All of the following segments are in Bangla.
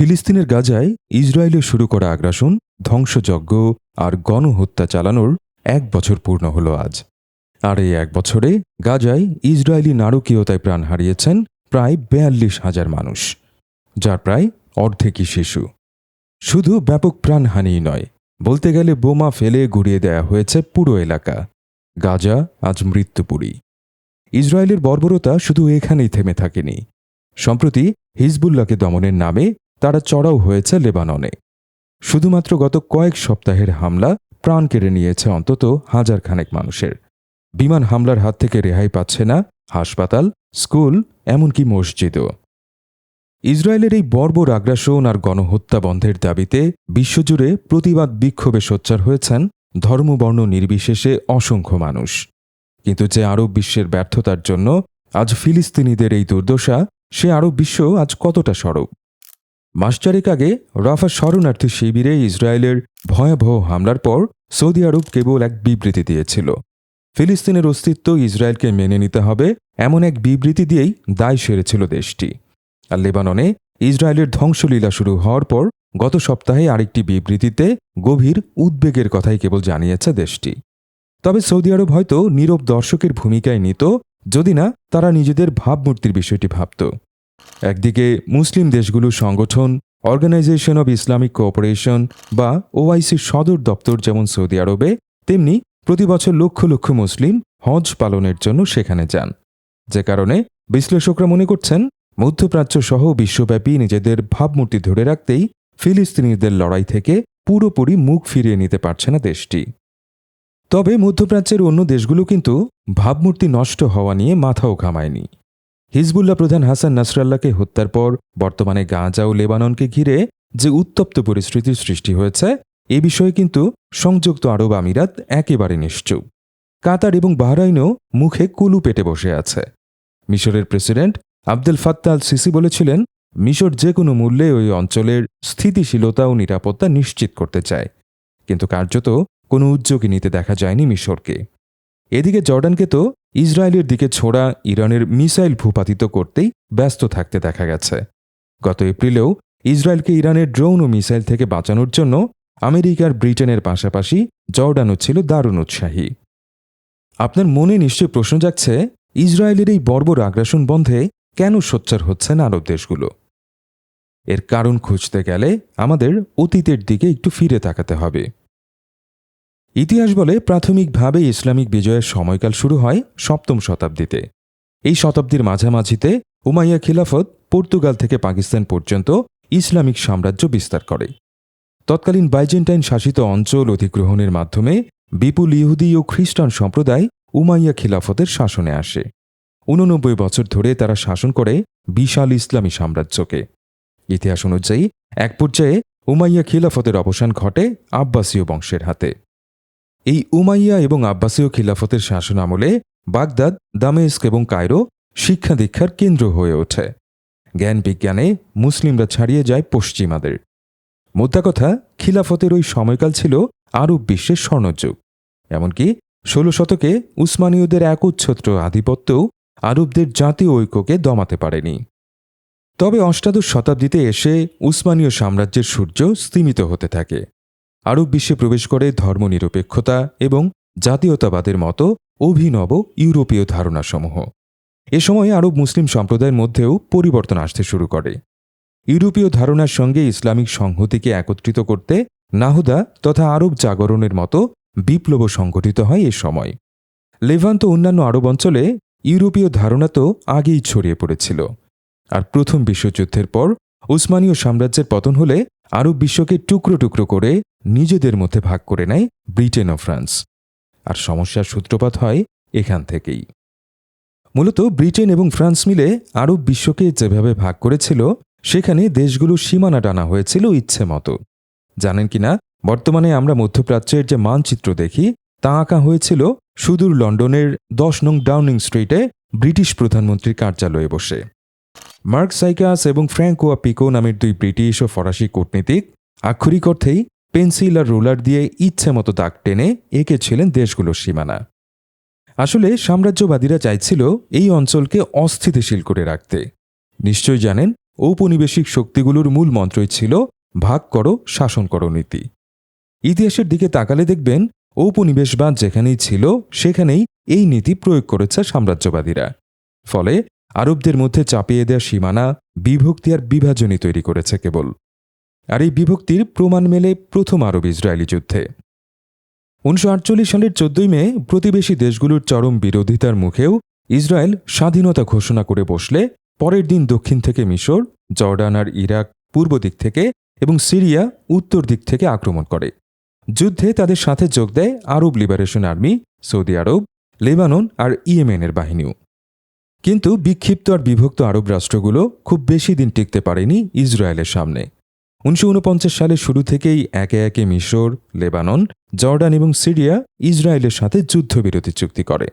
ফিলিস্তিনের গাজায় ইসরায়েলে শুরু করা আগ্রাসন ধ্বংসযজ্ঞ আর গণহত্যা চালানোর এক বছর পূর্ণ হল আজ। আর এই এক বছরে গাজায় ইসরায়েলি নারকীয়তায় প্রাণ হারিয়েছেন প্রায় বেয়াল্লিশ হাজার মানুষ, যার প্রায় অর্ধেকই শিশু। শুধু ব্যাপক প্রাণহানিই নয়, বলতে গেলে বোমা ফেলে গুড়িয়ে দেয়া হয়েছে পুরো এলাকা। গাজা আজ মৃত্যুপুরী। ইসরায়েলের বর্বরতা শুধু এখানেই থেমে থাকেনি। সম্প্রতি হিজবুল্লাহকে দমনের নামে তারা চড়াও হয়েছে লেবাননে। শুধুমাত্র গত কয়েক সপ্তাহের হামলা প্রাণ কেড়ে নিয়েছে অন্তত হাজার খানেক মানুষের। বিমান হামলার হাত থেকে রেহাই পাচ্ছে না হাসপাতাল, স্কুল, এমনকি মসজিদও। ইসরায়েলের এই বর্বর আগ্রাসন আর গণহত্যা বন্ধের দাবিতে বিশ্বজুড়ে প্রতিবাদ বিক্ষোভে সোচ্চার হয়েছেন ধর্মবর্ণ নির্বিশেষে অসংখ্য মানুষ। কিন্তু যে আরব বিশ্বের ব্যর্থতার জন্য আজ ফিলিস্তিনিদের এই দুর্দশা, সে আরব বিশ্ব আজ কতটা সরব? মাস চারেক আগে রাফা শরণার্থী শিবিরে ইসরায়েলের ভয়াবহ হামলার পর সৌদি আরব কেবল এক বিবৃতি দিয়েছিল। ফিলিস্তিনের অস্তিত্ব ইসরায়েলকে মেনে নিতে হবে এমন এক বিবৃতি দিয়েই দায় সেরেছিল দেশটি। আর লেবাননে ইসরায়েলের ধ্বংসলীলা শুরু হওয়ার পর গত সপ্তাহে আরেকটি বিবৃতিতে গভীর উদ্বেগের কথাই কেবল জানিয়েছে দেশটি। তবে সৌদি আরব হয়তো নীরব দর্শকের ভূমিকায় নিত, যদি না তারা নিজেদের ভাবমূর্তির বিষয়টি ভাবত। একদিকে মুসলিম দেশগুলোর সংগঠন অর্গানাইজেশন অব ইসলামিক কোঅপারেশন বা ওআইসির সদর দপ্তর যেমন সৌদি আরবে, তেমনি প্রতি বছর লক্ষ লক্ষ মুসলিম হজ পালনের জন্য সেখানে যান। যে কারণে বিশ্লেষকরা মনে করছেন, মধ্যপ্রাচ্য সহ বিশ্বব্যাপী নিজেদের ভাবমূর্তি ধরে রাখতেই ফিলিস্তিনিদের লড়াই থেকে পুরোপুরি মুখ ফিরিয়ে নিতে পারছে না দেশটি। তবে মধ্যপ্রাচ্যের অন্য দেশগুলো কিন্তু ভাবমূর্তি নষ্ট হওয়া নিয়ে মাথাও ঘামায়নি। হিজবুল্লাহ প্রধান হাসান নাসরাল্লাহকে হত্যার পর বর্তমানে গাঁজা ও লেবাননকে ঘিরে যে উত্তপ্ত পরিস্থিতির সৃষ্টি হয়েছে, এ বিষয়ে কিন্তু সংযুক্ত আরব আমিরাত একেবারে নিশ্চুপ। কাতার এবং বাহরাইনও মুখে কুলু পেটে বসে আছে। মিশরের president Abdul Fattah al Sisi বলেছিলেন, মিশর যে কোনো মূল্যে ওই অঞ্চলের স্থিতিশীলতা ও নিরাপত্তা নিশ্চিত করতে চায়। কিন্তু কার্যত কোনো উদ্যোগই নিতে দেখা যায়নি মিশরকে। এদিকে জর্ডানকে তো ইসরায়েলের দিকে ছোড়া ইরানের মিসাইল ভূপাতিত করতেই ব্যস্ত থাকতে দেখা গেছে। গত এপ্রিলেও ইসরায়েলকে ইরানের ড্রোন ও মিসাইল থেকে বাঁচানোর জন্য আমেরিকার ব্রিটেনের পাশাপাশি জর্ডানও ছিল দারুণ উৎসাহী। আপনার মনে নিশ্চয় প্রশ্ন যাচ্ছে ইসরায়েলের এই বর্বর আগ্রাসন বন্ধে কেন সোচ্চার হচ্ছে না আরব দেশগুলো? এর কারণ খুঁজতে গেলে আমাদের অতীতের দিকে একটু ফিরে তাকাতে হবে। ইতিহাস বলে প্রাথমিকভাবে ইসলামিক বিজয়ের সময়কাল শুরু হয় সপ্তম শতাব্দীতে। এই শতাব্দীর মাঝামাঝিতে উমাইয়া খিলাফত পর্তুগাল থেকে পাকিস্তান পর্যন্ত ইসলামিক সাম্রাজ্য বিস্তার করে। তৎকালীন বাইজেন্টাইন শাসিত অঞ্চল অধিগ্রহণের মাধ্যমে বিপুল ইহুদি ও খ্রিস্টান সম্প্রদায় উমাইয়া খিলাফতের শাসনে আসে। উননব্বই বছর ধরে তারা শাসন করে বিশাল ইসলামী সাম্রাজ্যকে। ইতিহাস অনুযায়ী, এক পর্যায়ে উমাইয়া খিলাফতের অবসান ঘটে আব্বাসীয় বংশের হাতে। এই উমাইয়া এবং আব্বাসীয় খিলাফতের শাসন আমলে বাগদাদ, দামেস্ক এবং কায়রো শিক্ষা দীক্ষার কেন্দ্র হয়ে ওঠে। জ্ঞান বিজ্ঞানে মুসলিমরা ছাড়িয়ে যায় পশ্চিমাদের। মোদ্দা কথা, খিলাফতের ওই সময়কাল ছিল আরব বিশ্বের স্বর্ণযুগ। এমনকি ষোলো শতকে উসমানীয়দের একচ্ছত্র আধিপত্যও আরবদের জাতীয় ঐক্যকে দমাতে পারেনি। তবে অষ্টাদশ শতাব্দীতে এসে উসমানীয় সাম্রাজ্যের সূর্য স্তিমিত হতে থাকে। আরব বিশ্বে প্রবেশ করে ধর্মনিরপেক্ষতা এবং জাতীয়তাবাদের মতো অভিনব ইউরোপীয় ধারণাসমূহ। এ সময় আরব মুসলিম সম্প্রদায়ের মধ্যেও পরিবর্তন আসতে শুরু করে। ইউরোপীয় ধারণার সঙ্গে ইসলামিক সংহতিকে একত্রিত করতে নাহুদা তথা আরব জাগরণের মতো বিপ্লব সংগঠিত হয় এ সময়। লেভান্ত অন্যান্য আরব অঞ্চলে ইউরোপীয় ধারণা তো আগেই ছড়িয়ে পড়েছিল। আর প্রথম বিশ্বযুদ্ধের পর উসমানীয় সাম্রাজ্যের পতন হলে আরব বিশ্বকে টুকরো টুকরো করে নিজেদের মধ্যে ভাগ করে নেয় ব্রিটেন ও ফ্রান্স। আর সমস্যার সূত্রপাত হয় এখান থেকেই। মূলত ব্রিটেন এবং ফ্রান্স মিলে আরব বিশ্বকে যেভাবে ভাগ করেছিল, সেখানে দেশগুলো সীমানা টানা হয়েছিল ইচ্ছে মতো। জানেন কিনা বর্তমানে আমরা মধ্যপ্রাচ্যের যে মানচিত্র দেখি, তা আঁকা হয়েছিল সুদূর লন্ডনের দশ নং ডাউনিং স্ট্রিটে ব্রিটিশ প্রধানমন্ত্রীর কার্যালয়ে বসে। মার্ক সাইকাস এবং ফ্র্যাঙ্কোয়া পিকো নামের দুই ব্রিটিশ ও ফরাসি কূটনীতিক আক্ষরিক অর্থেই পেন্সিল আর রোলার দিয়ে ইচ্ছে মতো দাগ টেনে এঁকেছিলেন দেশগুলোর সীমানা। আসলে সাম্রাজ্যবাদীরা চাইছিল এই অঞ্চলকে অস্থিতিশীল করে রাখতে। নিশ্চয়ই জানেন, ঔপনিবেশিক শক্তিগুলোর মূল মন্ত্রই ছিল, ভাগ করো, শাসন করো নীতি। ইতিহাসের দিকে তাকালে দেখবেন, ঔপনিবেশবাদ যেখানেই ছিল, সেখানেই এই নীতি প্রয়োগ করেছে সাম্রাজ্যবাদীরা। ফলে আরবদের মধ্যে চাপিয়ে দেওয়া সীমানা, বিভক্তি আর বিভাজনই তৈরি করেছে কেবল। আর এই বিভক্তির প্রমাণ মেলে প্রথম আরব ইসরায়েলি যুদ্ধে। উনিশশো আটচল্লিশ সালের চোদ্দই মে প্রতিবেশী দেশগুলোর চরম বিরোধিতার মুখেও ইসরায়েল স্বাধীনতা ঘোষণা করে বসলে পরের দিন দক্ষিণ থেকে মিশর, জর্ডান আর ইরাক পূর্ব দিক থেকে এবং সিরিয়া উত্তর দিক থেকে আক্রমণ করে। যুদ্ধে তাদের সাথে যোগ দেয় আরব লিবারেশন আর্মি, সৌদি আরব, লেবানন আর ইয়েমেনের বাহিনীও। কিন্তু বিক্ষিপ্ত আর বিভক্ত আরব রাষ্ট্রগুলো খুব বেশি দিন টিকতে পারেনি ইসরায়েলের সামনে। উনিশশো ঊনপঞ্চাশ সালের শুরু থেকেই একে একে মিশর, লেবানন, জর্ডান এবং সিরিয়া ইসরায়েলের সাথে যুদ্ধবিরতি চুক্তি করে,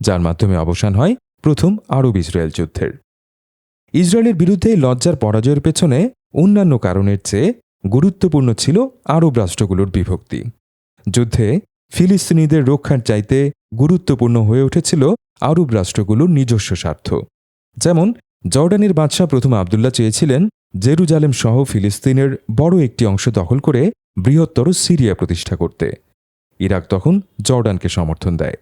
যার মাধ্যমে অবসান হয় প্রথম আরব ইসরায়েল যুদ্ধের। ইসরায়েলের বিরুদ্ধে লজ্জার পরাজয়ের পেছনে অন্যান্য কারণের চেয়ে গুরুত্বপূর্ণ ছিল আরব রাষ্ট্রগুলোর বিভক্তি। যুদ্ধে ফিলিস্তিনিদের রক্ষার চাইতে গুরুত্বপূর্ণ হয়ে উঠেছিল আরব রাষ্ট্রগুলোর নিজস্ব স্বার্থ। যেমন, জর্ডানের বাদশাহ প্রথম আবদুল্লাহ চেয়েছিলেন জেরুজালেম সহ ফিলিস্তিনের বড় একটি অংশ দখল করে বৃহত্তর সিরিয়া প্রতিষ্ঠা করতে। ইরাক তখন জর্ডানকে সমর্থন দেয়।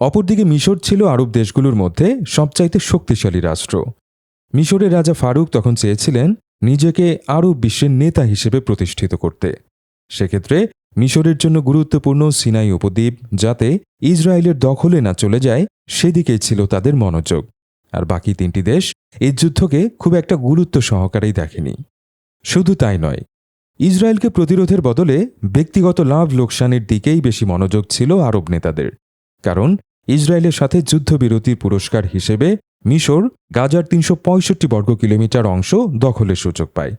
অপরদিকে মিশর ছিল আরব দেশগুলোর মধ্যে সবচাইতে শক্তিশালী রাষ্ট্র। মিশরের রাজা ফারুক তখন চেয়েছিলেন নিজেকে আরব বিশ্বের নেতা হিসেবে প্রতিষ্ঠিত করতে। সেক্ষেত্রে মিশরের জন্য গুরুত্বপূর্ণ সিনাই উপদ্বীপ যাতে ইসরায়েলের দখলে না চলে যায়, সেদিকেই ছিল তাদের মনোযোগ। আর বাকি তিনটি দেশ এই যুদ্ধকে খুব একটা গুরুত্ব সহকারেই দেখেনি। শুধু তাই নয়, ইসরায়েলকে প্রতিরোধের বদলে ব্যক্তিগত লাভ লোকসানের দিকেই বেশি মনোযোগ ছিল আরব নেতাদের, কারণ ইসরায়েলের সাথে যুদ্ধবিরতির পুরস্কার হিসেবে মিশর গাজার তিনশো পঁয়ষট্টি বর্গ কিলোমিটার অংশ দখলের সুযোগ পায়।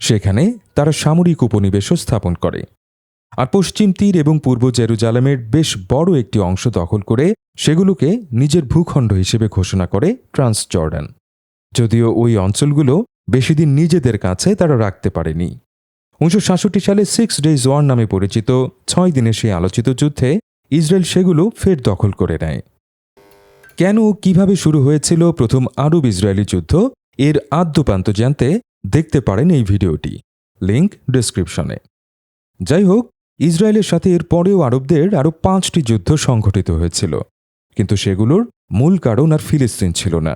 সেখানে তারা সামরিক উপনিবেশও স্থাপন করে। আর পশ্চিম তীর এবং পূর্ব জেরুজালেমের বেশ বড় একটি অংশ দখল করে সেগুলোকে নিজের ভূখণ্ড হিসেবে ঘোষণা করে ট্রান্স জর্ডান যদিও ওই অঞ্চলগুলো বেশিদিন নিজেদের কাছে তারা রাখতে পারেনি। উনিশশো সাতষট্টি সালে সিক্স ডেজ ওয়ার নামে পরিচিত ছয় দিনের সেই আলোচিত যুদ্ধে ইসরায়েল সেগুলো ফের দখল করে নেয়। কেন কীভাবে শুরু হয়েছিল প্রথম আরব ইসরায়েলি যুদ্ধ, এর আদ্যপান্ত জানতে দেখতে পারেন এই ভিডিওটি। লিংক ডিসক্রিপশনে। যাই হোক ইসরায়েলের সাথে এর পরেও আরবদের আরও পাঁচটি যুদ্ধ সংঘটিত হয়েছিল, কিন্তু সেগুলোর মূল কারণ আর ফিলিস্তিন ছিল না।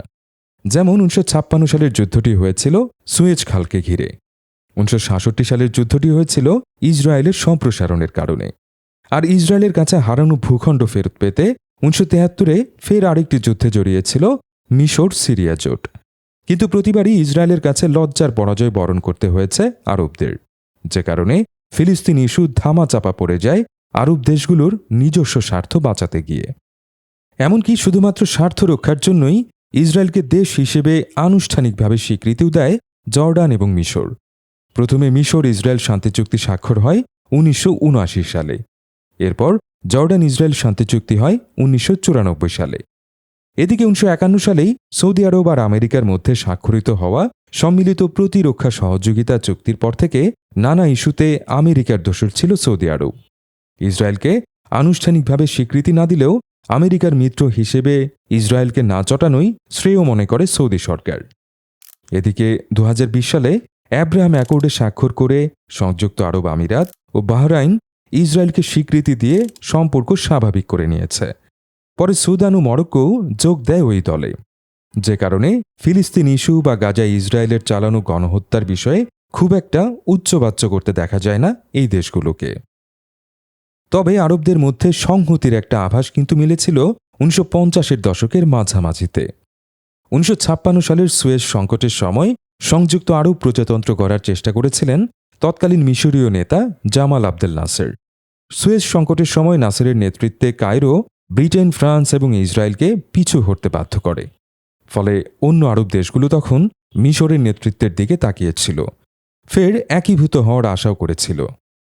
যেমন উনিশশো ছাপ্পান্ন সালের যুদ্ধটি হয়েছিল সুয়েজ খালকে ঘিরে। উনিশশো সাতষট্টি সালের যুদ্ধটি হয়েছিল ইসরায়েলের সম্প্রসারণের কারণে। আর ইসরায়েলের কাছে হারানো ভূখণ্ড ফেরত পেতে উনিশশো তেহাত্তরে ফের আরেকটি যুদ্ধে জড়িয়েছিল মিশর সিরিয়া জোট। কিন্তু প্রতিবারই ইসরায়েলের কাছে লজ্জার পরাজয় বরণ করতে হয়েছে আরবদের, যে কারণে ফিলিস্তিন ইস্যু ধামা চাপা পড়ে যায় আরব দেশগুলোর নিজস্ব স্বার্থ বাঁচাতে গিয়ে। এমনকি শুধুমাত্র স্বার্থ রক্ষার জন্যই ইসরায়েলকে দেশ হিসেবে আনুষ্ঠানিকভাবে স্বীকৃতিও দেয় জর্ডান এবং মিশর। প্রথমে মিশর ইসরায়েল শান্তি চুক্তি স্বাক্ষর হয় উনিশশো উনআশি সালে। এরপর জর্ডান ইসরায়েল শান্তি চুক্তি হয় উনিশশো চুরানব্বই সালে। এদিকে উনিশশো একান্ন সালেই সৌদি আরব আর আমেরিকার মধ্যে স্বাক্ষরিত হওয়া সম্মিলিত প্রতিরক্ষা সহযোগিতা চুক্তির পর থেকে নানা ইস্যুতে আমেরিকার দোষর ছিল সৌদি আরব। ইসরায়েলকে আনুষ্ঠানিকভাবে স্বীকৃতি না দিলেও আমেরিকার মিত্র হিসেবে ইসরায়েলকে না চটানোই শ্রেয় মনে করে সৌদি সরকার। এদিকে দু হাজার বিশ সালে অ্যাব্রাহাম অ্যাকর্ডে স্বাক্ষর করে সংযুক্ত আরব আমিরাত ও বাহরাইন ইসরায়েলকে স্বীকৃতি দিয়ে সম্পর্ক স্বাভাবিক করে নিয়েছে। পরে সুদান ও মরক্কো যোগ দেয় ওই দলে। যে কারণে ফিলিস্তিন ইস্যু বা গাজায় ইসরায়েলের চালানো গণহত্যার বিষয়ে খুব একটা উচ্চবাচ্য করতে দেখা যায় না এই দেশগুলোকে। তবে আরবদের মধ্যে সংহতির একটা আভাস কিন্তু মিলেছিল উনিশশো পঞ্চাশের দশকের মাঝামাঝিতে। উনিশশো ছাপ্পান্ন সালের সুয়েজ সংকটের সময় সংযুক্ত আরব প্রজাতন্ত্র গড়ার চেষ্টা করেছিলেন তৎকালীন মিশরীয় নেতা জামাল আবদেল নাসের। সুয়েজ সংকটের সময় নাসেরের নেতৃত্বে কায়রো ব্রিটেন, ফ্রান্স এবং ইসরায়েলকে পিছু হটতে বাধ্য করে। ফলে অন্য আরব দেশগুলো তখন মিশরের নেতৃত্বের দিকে তাকিয়েছিল। ফের একীভূত হওয়ার আশাও করেছিল।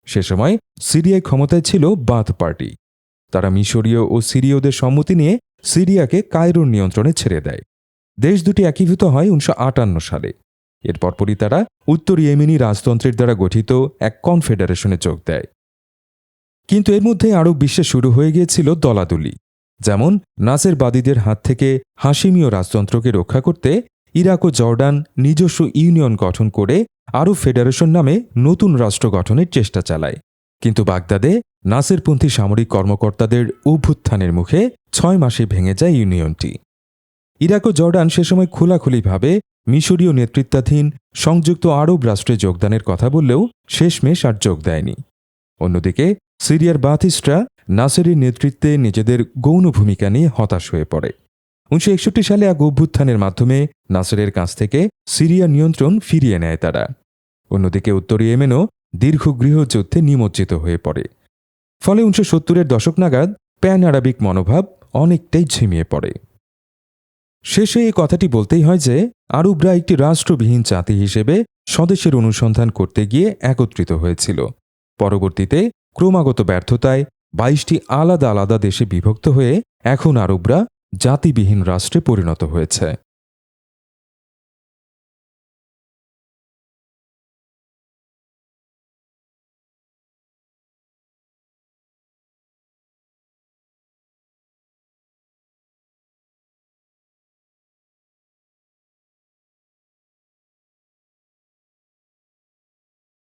সে সময় সিরিয়ায় ক্ষমতায় ছিল বাথ পার্টি। তারা মিশরীয় ও সিরীয়দের সম্মতি নিয়ে সিরিয়াকে কায়রোর নিয়ন্ত্রণে ছেড়ে দেয়। দেশ দুটি একীভূত হয় উনিশশো আটান্ন সালে। এর পরপরই তারা উত্তর ইয়েমেনি রাজতন্ত্রের দ্বারা গঠিত এক কনফেডারেশনে যোগ দেয়। কিন্তু এর মধ্যে আরব বিশ্বে শুরু হয়ে গিয়েছিল দলাদলি, যেমন নাসেরবাদীদের হাত থেকে হাসিমীয় রাজতন্ত্রকে রক্ষা করতে ইরাক ও জর্ডান নিজস্ব ইউনিয়ন গঠন করে আরব ফেডারেশন নামে নতুন রাষ্ট্র গঠনের চেষ্টা চালায়। কিন্তু বাগদাদে নাসেরপন্থী সামরিক কর্মকর্তাদের অভ্যুত্থানের মুখে ছয় মাসে ভেঙে যায় ইউনিয়নটি। ইরাক ও জর্ডান সে সময় খোলাখুলিভাবে মিশরীয় নেতৃত্বাধীন সংযুক্ত আরব রাষ্ট্রে যোগদানের কথা বললেও শেষমেশ আর যোগ দেয়নি। অন্যদিকে সিরিয়ার বাথিস্টরা নাসেরের নেতৃত্বে নিজেদের গৌণ ভূমিকা নিয়ে হতাশ হয়ে পড়ে। উনিশশো একষট্টি সালে এক অভ্যুত্থানের মাধ্যমে নাসেরের কাছ থেকে সিরিয়া নিয়ন্ত্রণ ফিরিয়ে নেয় তারা। অন্যদিকে উত্তর ইয়েমেনও দীর্ঘ গৃহযুদ্ধে নিমজ্জিত হয়ে পড়ে। ফলে উনিশশো সত্তরের দশক নাগাদ প্যান আরাবিক মনোভাব অনেকটাই ঝিমিয়ে পড়ে। শেষে এই কথাটি বলতেই হয় যে, আরবরা একটি রাষ্ট্রবিহীন জাতি হিসেবে স্বদেশের অনুসন্ধান করতে গিয়ে একত্রিত হয়েছিল। পরবর্তীতে ক্রমাগত ব্যর্থতায় বাইশটি আলাদা আলাদা দেশে বিভক্ত হয়ে এখন আরবরা জাতিবিহীন রাষ্ট্রে পরিণত হয়েছে।